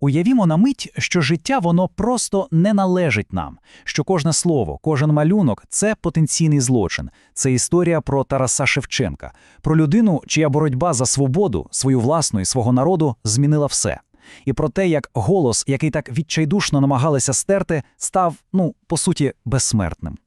Уявімо на мить, що життя воно просто не належить нам, що кожне слово, кожен малюнок це потенційний злочин. Це історія про Тараса Шевченка, про людину, чия боротьба за свободу, свою власну і свого народу змінила все. І про те, як голос, який так відчайдушно намагалися стерти, став, ну, по суті, безсмертним.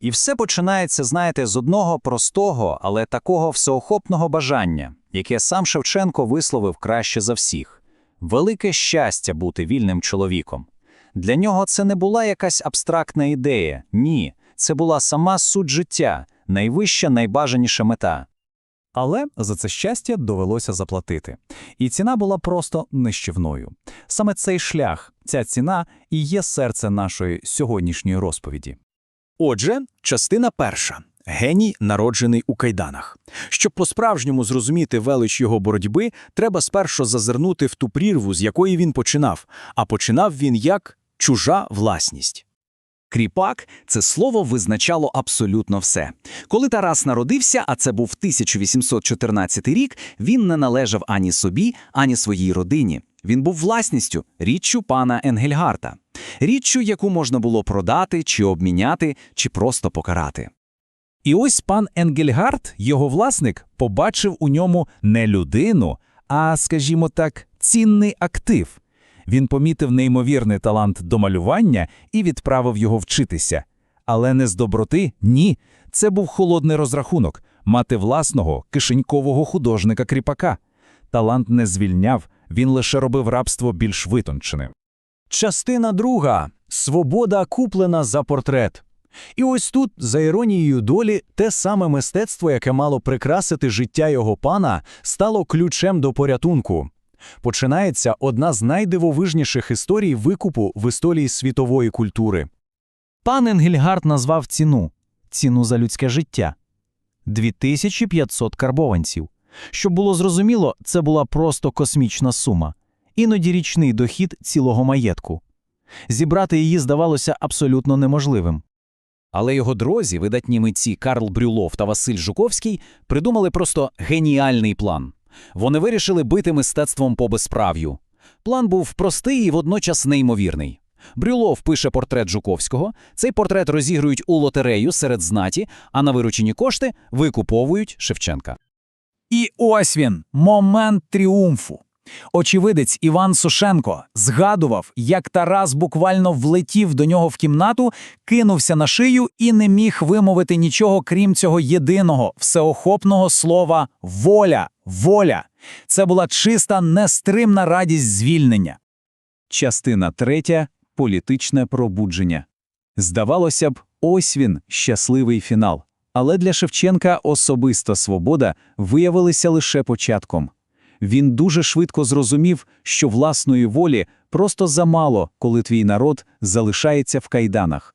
І все починається, знаєте, з одного простого, але такого всеохопного бажання, яке сам Шевченко висловив краще за всіх. Велике щастя бути вільним чоловіком. Для нього це не була якась абстрактна ідея, ні, це була сама суть життя, найвища, найбажаніша мета. Але за це щастя довелося заплатити. І ціна була просто нищівною. Саме цей шлях, ця ціна і є серце нашої сьогоднішньої розповіді. Отже, частина перша. Геній, народжений у кайданах. Щоб по-справжньому зрозуміти велич його боротьби, треба спершу зазирнути в ту прірву, з якої він починав, а починав він як чужа власність. Кріпак це слово визначало абсолютно все. Коли Тарас народився, а це був 1814 рік, він не належав ані собі, ані своїй родині. Він був власністю, річчю пана Енгельгарта, річчю, яку можна було продати чи обміняти, чи просто покарати. І ось пан Енгельгард, його власник, побачив у ньому не людину, а, скажімо так, цінний актив. Він помітив неймовірний талант до малювання і відправив його вчитися. Але не з доброти, ні. Це був холодний розрахунок мати власного кишенькового художника кріпака. Талант не звільняв, він лише робив рабство більш витонченим. Частина друга. Свобода куплена за портрет. І ось тут, за іронією долі, те саме мистецтво, яке мало прикрасити життя його пана, стало ключем до порятунку. Починається одна з найдивовижніших історій викупу в історії світової культури. Пан Енгельгард назвав ціну ціну за людське життя 2500 карбованців. Щоб було зрозуміло, це була просто космічна сума, іноді річний дохід цілого маєтку. Зібрати її здавалося абсолютно неможливим. Але його друзі, видатні митці Карл Брюлов та Василь Жуковський, придумали просто геніальний план. Вони вирішили бити мистецтвом по безправ'ю. План був простий і водночас неймовірний. Брюлов пише портрет Жуковського, цей портрет розігрують у лотерею серед знаті, а на виручені кошти викуповують Шевченка. І ось він момент тріумфу. Очевидець Іван Сушенко згадував, як Тарас буквально влетів до нього в кімнату, кинувся на шию і не міг вимовити нічого, крім цього єдиного всеохопного слова воля, воля. Це була чиста, нестримна радість звільнення. Частина третя політичне пробудження. Здавалося б, ось він, щасливий фінал. Але для Шевченка особиста свобода виявилася лише початком. Він дуже швидко зрозумів, що власної волі просто замало, коли твій народ залишається в кайданах.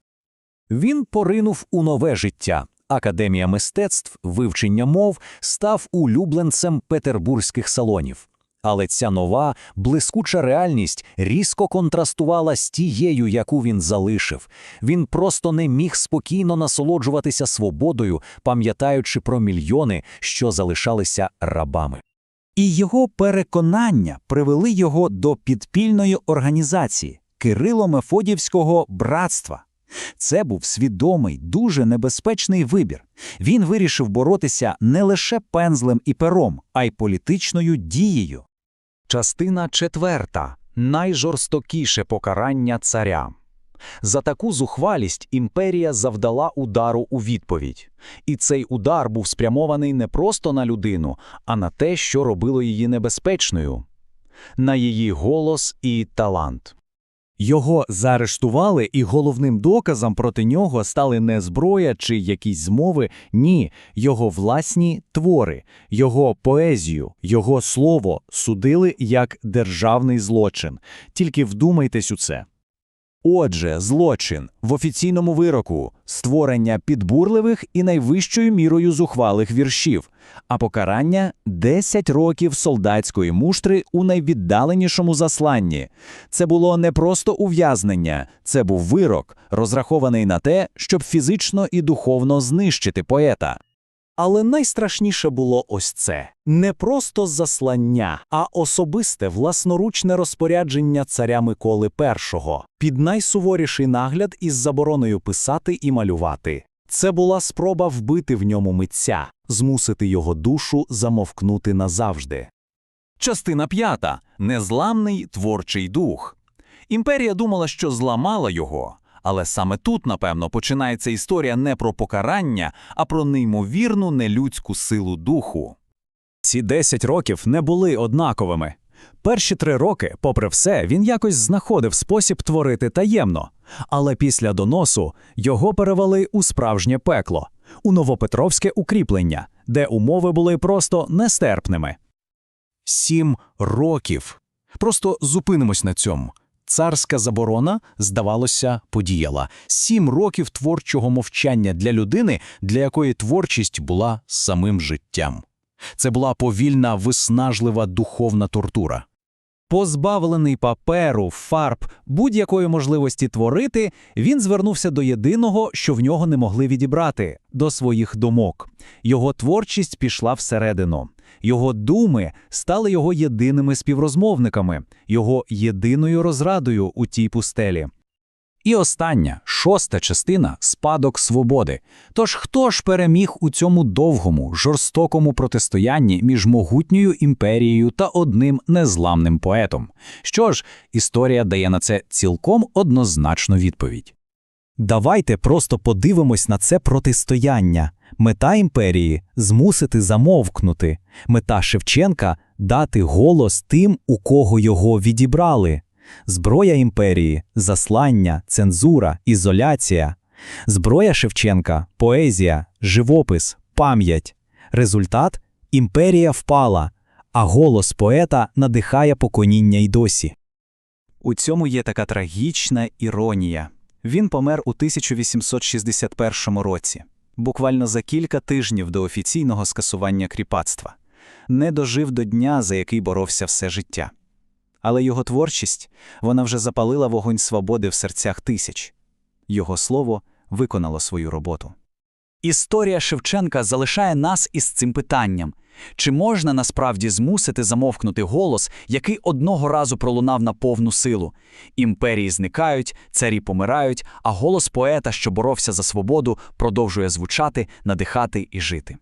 Він поринув у нове життя. Академія мистецтв, вивчення мов став улюбленцем петербурзьких салонів. Але ця нова, блискуча реальність різко контрастувала з тією, яку він залишив. Він просто не міг спокійно насолоджуватися свободою, пам'ятаючи про мільйони, що залишалися рабами. І його переконання привели його до підпільної організації Кирило-Мефодівського братства. Це був свідомий, дуже небезпечний вибір. Він вирішив боротися не лише пензлем і пером, а й політичною дією. Частина четверта найжорстокіше покарання царя. За таку зухвалість імперія завдала удару у відповідь. І цей удар був спрямований не просто на людину, а на те, що робило її небезпечною, на її голос і талант. Його заарештували, і головним доказом проти нього стали не зброя чи якісь змови, ні, його власні твори, його поезію, його слово судили як державний злочин. Тільки вдумайтесь у це. Отже, злочин в офіційному вироку створення підбурливих і найвищою мірою зухвалих віршів, а покарання 10 років солдатської муштри у найвіддаленішому засланні. Це було не просто ув'язнення, це був вирок, розрахований на те, щоб фізично і духовно знищити поета. Але найстрашніше було ось це не просто заслання, а особисте власноручне розпорядження царя Миколи І під найсуворіший нагляд із забороною писати і малювати. Це була спроба вбити в ньому митця, змусити його душу замовкнути назавжди. Частина п'ята. Незламний творчий дух. Імперія думала, що зламала його. Але саме тут, напевно, починається історія не про покарання, а про неймовірну нелюдську силу духу. Ці 10 років не були однаковими. Перші три роки, попри все, він якось знаходив спосіб творити таємно. Але після доносу його перевели у справжнє пекло, у новопетровське укріплення, де умови були просто нестерпними. Сім років. Просто зупинимось на цьому. Царська заборона, здавалося, подіяла. Сім років творчого мовчання для людини, для якої творчість була самим життям. Це була повільна, виснажлива духовна тортура. Позбавлений паперу, фарб, будь-якої можливості творити, він звернувся до єдиного, що в нього не могли відібрати до своїх думок. Його творчість пішла всередину. Його думи стали його єдиними співрозмовниками, його єдиною розрадою у тій пустелі. І остання, шоста частина спадок свободи. Тож хто ж переміг у цьому довгому, жорстокому протистоянні між могутньою імперією та одним незламним поетом? Що ж, історія дає на це цілком однозначну відповідь. Давайте просто подивимось на це протистояння. Мета імперії змусити замовкнути, мета Шевченка дати голос тим, у кого його відібрали. Зброя імперії заслання, цензура, ізоляція. Зброя Шевченка поезія, живопис, пам'ять. Результат імперія впала, а голос поета надихає поконіння й досі. У цьому є така трагічна іронія. Він помер у 1861 році, буквально за кілька тижнів до офіційного скасування кріпацтва. Не дожив до дня, за який боровся все життя. Але його творчість вона вже запалила вогонь свободи в серцях тисяч. Його слово виконало свою роботу. Історія Шевченка залишає нас із цим питанням. Чи можна насправді змусити замовкнути голос, який одного разу пролунав на повну силу? Імперії зникають, царі помирають, а голос поета, що боровся за свободу, продовжує звучати, надихати і жити.